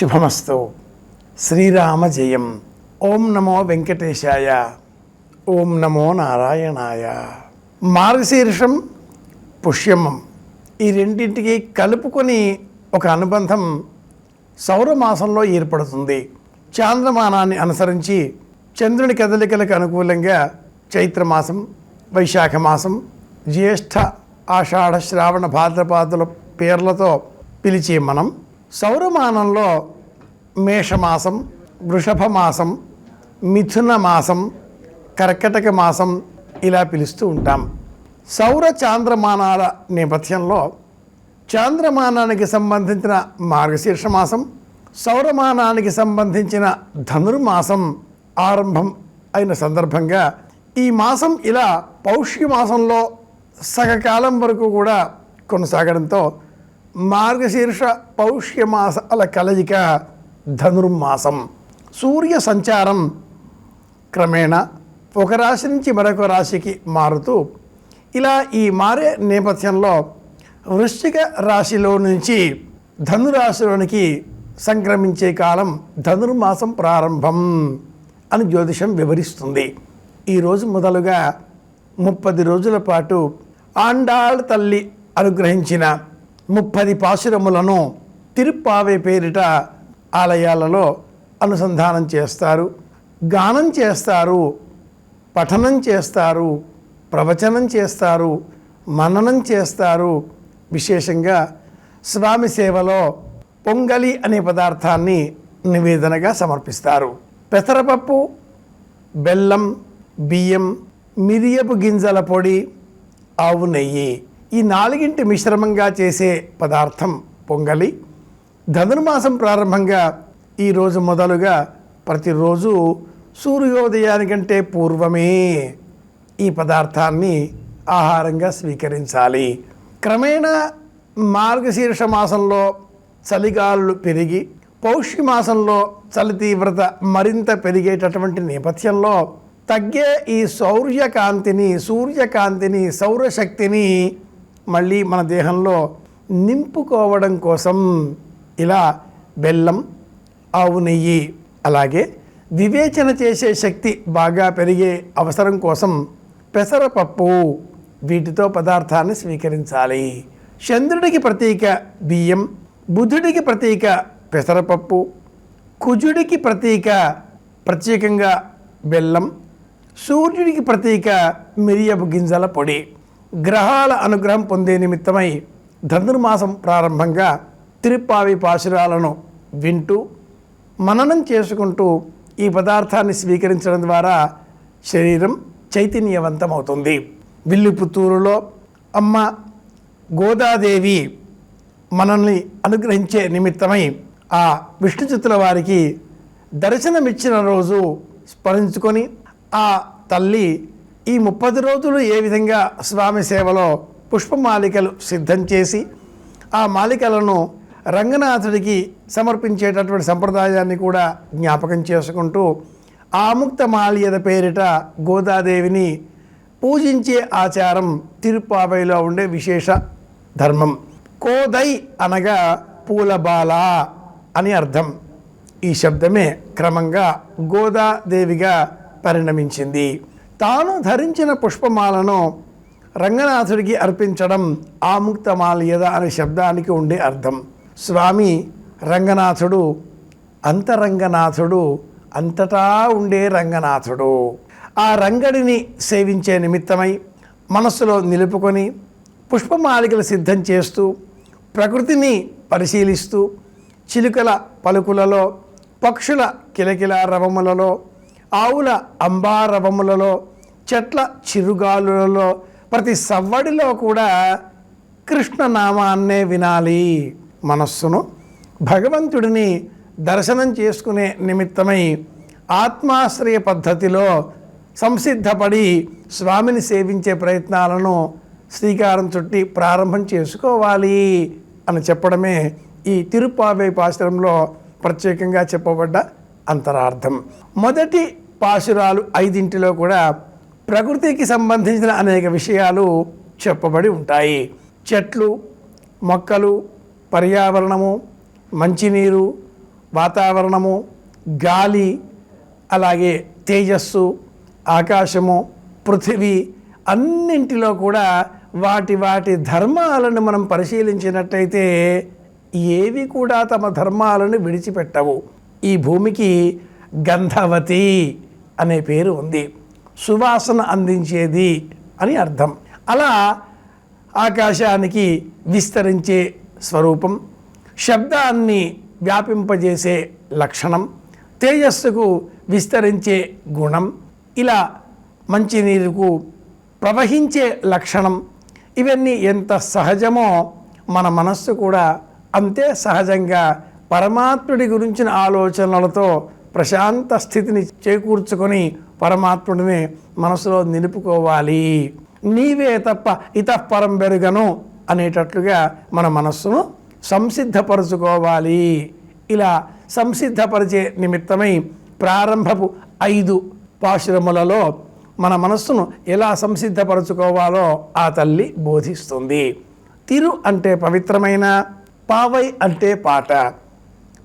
శుభమస్తు. శ్రీరామ జయం. ఓం నమో వెంకటేశాయ. ఓం నమో నారాయణాయ. మార్గశీర్షం పుష్యమం. ఈ రెండింటికి కలుపుకొని ఒక అనుబంధం సౌరమాసంలో ఏర్పడుతుంది. చాంద్రమానాన్ని అనుసరించి చంద్రుని కదలికలకు అనుకూలంగా చైత్రమాసం వైశాఖ మాసం జ్యేష్ఠ ఆషాఢ శ్రావణ భాద్రపాదుల పేర్లతో పిలిచే మనం సౌరమానంలో మేషమాసం వృషభ మాసం మిథున మాసం కర్కటక మాసం ఇలా పిలుస్తూ ఉంటాం. సౌర చాంద్రమానాల నేపథ్యంలో చాంద్రమానానికి సంబంధించిన మార్గశీర్ష మాసం సౌరమానానికి సంబంధించిన ధనుర్మాసం ఆరంభం అయిన సందర్భంగా ఈ మాసం ఇలా పౌష్య మాసంలో సగకాలం వరకు కూడా కొనసాగడంతో మార్గశీర్ష పౌష్యమాసాల కలయిక ధనుర్మాసం. సూర్య సంచారం క్రమేణా ఒక రాశి నుంచి మరొక రాశికి మారుతూ ఇలా ఈ మారే నేపథ్యంలో వృశ్చిక రాశిలో నుంచి ధనురాశిలోనికి సంక్రమించే కాలం ధనుర్మాసం ప్రారంభం అని జ్యోతిషం వివరిస్తుంది. ఈరోజు మొదలుగా ముప్పది రోజుల పాటు ఆండాళ్ తల్లి అనుగ్రహించిన ముప్పది పాశురములను తిరుప్పావే పేరిట ఆలయాలలో అనుసంధానం చేస్తారు. గానం చేస్తారు పఠనం చేస్తారు ప్రవచనం చేస్తారు మననం చేస్తారు. విశేషంగా స్వామి సేవలో పొంగలి అనే పదార్థాన్ని నివేదనగా సమర్పిస్తారు. పెసరపప్పు బెల్లం బియ్యం మిరియపు గింజల పొడి ఆవు నెయ్యి ఈ నాలుగింటి మిశ్రమంగా చేసే పదార్థం పొంగలి. ధనుర్మాసం ప్రారంభంగా ఈరోజు మొదలుగా ప్రతిరోజు సూర్యోదయానికంటే పూర్వమే ఈ పదార్థాన్ని ఆహారంగా స్వీకరించాలి. క్రమేణా మార్గశీర్ష మాసంలో చలిగాలులు పెరిగి పౌష్య మాసంలో చలి తీవ్రత మరింత పెరిగేటటువంటి నేపథ్యంలో తగ్గే ఈ సౌర్యకాంతిని సూర్యకాంతిని సౌరశక్తిని మళ్ళీ మన దేహంలో నింపుకోవడం కోసం ఇలా బెల్లం ఆవు నెయ్యి అలాగే వివేచన చేసే శక్తి బాగా పెరిగే అవసరం కోసం పెసరపప్పు వీటితో పదార్థాన్ని స్వీకరించాలి. చంద్రుడికి ప్రతీక బియ్యం బుధుడికి ప్రతీక పెసరపప్పు కుజుడికి ప్రతీక ప్రత్యేకంగా బెల్లం సూర్యుడికి ప్రతీక మిరియపు గింజల పొడి. గ్రహాల అనుగ్రహం పొందే నిమిత్తమై ధనుర్మాసం ప్రారంభంగా తిరుప్పావి పాశురాలను వింటూ మననం చేసుకుంటూ ఈ పదార్థాన్ని స్వీకరించడం ద్వారా శరీరం చైతన్యవంతమవుతుంది. విల్లుపుత్తూరులో అమ్మ గోదాదేవి మనల్ని అనుగ్రహించే నిమిత్తమై ఆ విష్ణుచిత్తుల వారికి దర్శనమిచ్చిన రోజు స్మరించుకొని ఆ తల్లి ఈ ముప్పది రోజులు ఏ విధంగా స్వామి సేవలో పుష్పమాలికలు సిద్ధం చేసి ఆ మాలికలను రంగనాథుడికి సమర్పించేటటువంటి సంప్రదాయాన్ని కూడా జ్ఞాపకం చేసుకుంటూ ఆముక్త మాల్యద పేరిట గోదాదేవిని పూజించే ఆచారం తిరుపావైలో ఉండే విశేష ధర్మం. కోదై అనగా పూలబాల అని అర్థం. ఈ శబ్దమే క్రమంగా గోదాదేవిగా పరిణమించింది. తాను ధరించిన పుష్పమాలను రంగనాథుడికి అర్పించడం ఆముక్తమాల్యద అనే శబ్దానికి ఉండే అర్థం. స్వామి రంగనాథుడు అంతరంగనాథుడు అంతటా ఉండే రంగనాథుడు. ఆ రంగడిని సేవించే నిమిత్తమై మనస్సులో నిలుపుకొని పుష్పమాలికలు సిద్ధం చేస్తూ ప్రకృతిని పరిశీలిస్తూ చిలుకల పలుకులలో పక్షుల కిలకిల రవములలో ఆవుల అంబారవములలో చెట్ల చిరుగాలులలో ప్రతి సవ్వడిలో కూడా కృష్ణనామాన్నే వినాలి మనస్సును. భగవంతుడిని దర్శనం చేసుకునే నిమిత్తమై ఆత్మాశ్రయ పద్ధతిలో సంసిద్ధపడి స్వామిని సేవించే ప్రయత్నాలను శ్రీకారం చుట్టి ప్రారంభం చేసుకోవాలి అని చెప్పడమే ఈ తిరుపావై పాశ్రంలో ప్రత్యేకంగా చెప్పబడ్డ అంతరార్థం. మొదటి పాశురాలు ఐదింటిలో కూడా ప్రకృతికి సంబంధించిన అనేక విషయాలు చెప్పబడి ఉంటాయి. చెట్లు మొక్కలు పర్యావరణము మంచినీరు వాతావరణము గాలి అలాగే తేజస్సు ఆకాశము పృథివీ అన్నింటిలో కూడా వాటి వాటి ధర్మాలను మనం పరిశీలించినట్టయితే ఏవి కూడా తమ ధర్మాలను విడిచిపెట్టవు. ఈ భూమికి గంధవతి అనే పేరు ఉంది. సువాసన అందించేది అని అర్థం. అలా ఆకాశానికి విస్తరించే స్వరూపం శబ్దాన్ని వ్యాపింపజేసే లక్షణం తేజస్సుకు విస్తరించే గుణం ఇలా మంచినీరుకు ప్రవహించే లక్షణం ఇవన్నీ ఎంత సహజమో మన మనస్సు కూడా అంతే సహజంగా పరమాత్ముడి గురించిన ఆలోచనలతో ప్రశాంత స్థితిని చేకూర్చుకొని పరమాత్ముడిని మనసులో నిలుపుకోవాలి. నీవే తప్ప ఇతఃపరం బెరుగను అనేటట్లుగా మన మనస్సును సంసిద్ధపరచుకోవాలి. ఇలా సంసిద్ధపరిచే నిమిత్తమై ప్రారంభపు ఐదు పాశురములలో మన మనస్సును ఎలా సంసిద్ధపరచుకోవాలో ఆ తల్లి బోధిస్తుంది. తిరు అంటే పవిత్రమైన పావై అంటే పాట.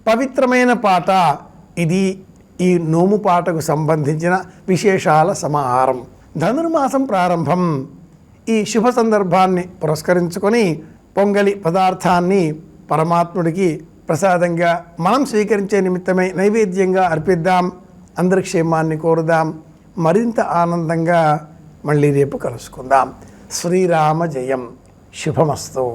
పవిత్రమైన పాట. ఇది ఈ నోము పాటకు సంబంధించిన విశేషాల సమాహారం. ధనుర్మాసం ప్రారంభం. ఈ శుభ సందర్భాన్ని పురస్కరించుకొని పొంగలి పదార్థాన్ని పరమాత్ముడికి ప్రసాదంగా మనం స్వీకరించే నిమిత్తమై నైవేద్యంగా అర్పిద్దాం. అందరి క్షేమాన్ని కోరుదాం. మరింత ఆనందంగా మళ్ళీ రేపు కలుసుకుందాం. శ్రీరామ జయం. శుభమస్తు.